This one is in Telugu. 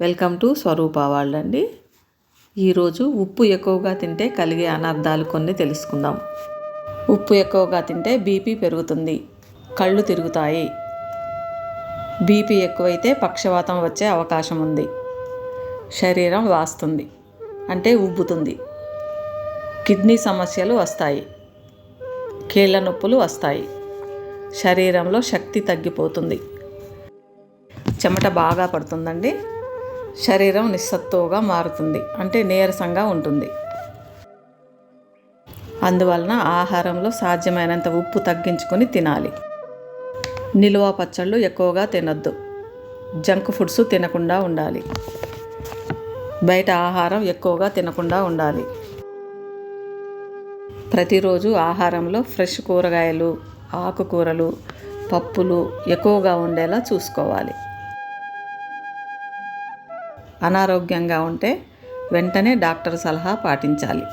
వెల్కమ్ టు స్వరూప వాళ్ళండి ఈరోజు ఉప్పు ఎక్కువగా తింటే కలిగే అనర్థాలు కొన్ని తెలుసుకుందాం. ఉప్పు ఎక్కువగా తింటే బీపీ పెరుగుతుంది కళ్ళు తిరుగుతాయి. బీపీ ఎక్కువైతే పక్షవాతం వచ్చే అవకాశం ఉంది. శరీరం వాస్తుంది అంటే ఉబ్బుతుంది. కిడ్నీ సమస్యలు వస్తాయి కీళ్ళ నొప్పులు వస్తాయి. శరీరంలో శక్తి తగ్గిపోతుంది. చెమట బాగా పడుతుందండి. శరీరం నిస్సత్తువుగా మారుతుంది. అంటే నీరసంగా ఉంటుంది. అందువలన ఆహారంలో సాధ్యమైనంత ఉప్పు తగ్గించుకొని తినాలి. నిలువ పచ్చళ్ళు ఎక్కువగా తినొద్దు. జంక్ ఫుడ్స్ తినకుండా ఉండాలి. బయట ఆహారం ఎక్కువగా తినకుండా ఉండాలి. ప్రతిరోజు ఆహారంలో ఫ్రెష్ కూరగాయలు ఆకుకూరలు పప్పులు ఎక్కువగా ఉండేలా చూసుకోవాలి. అనారోగ్యంగా ఉంటే వెంటనే డాక్టర్ సలహా పాటించాలి.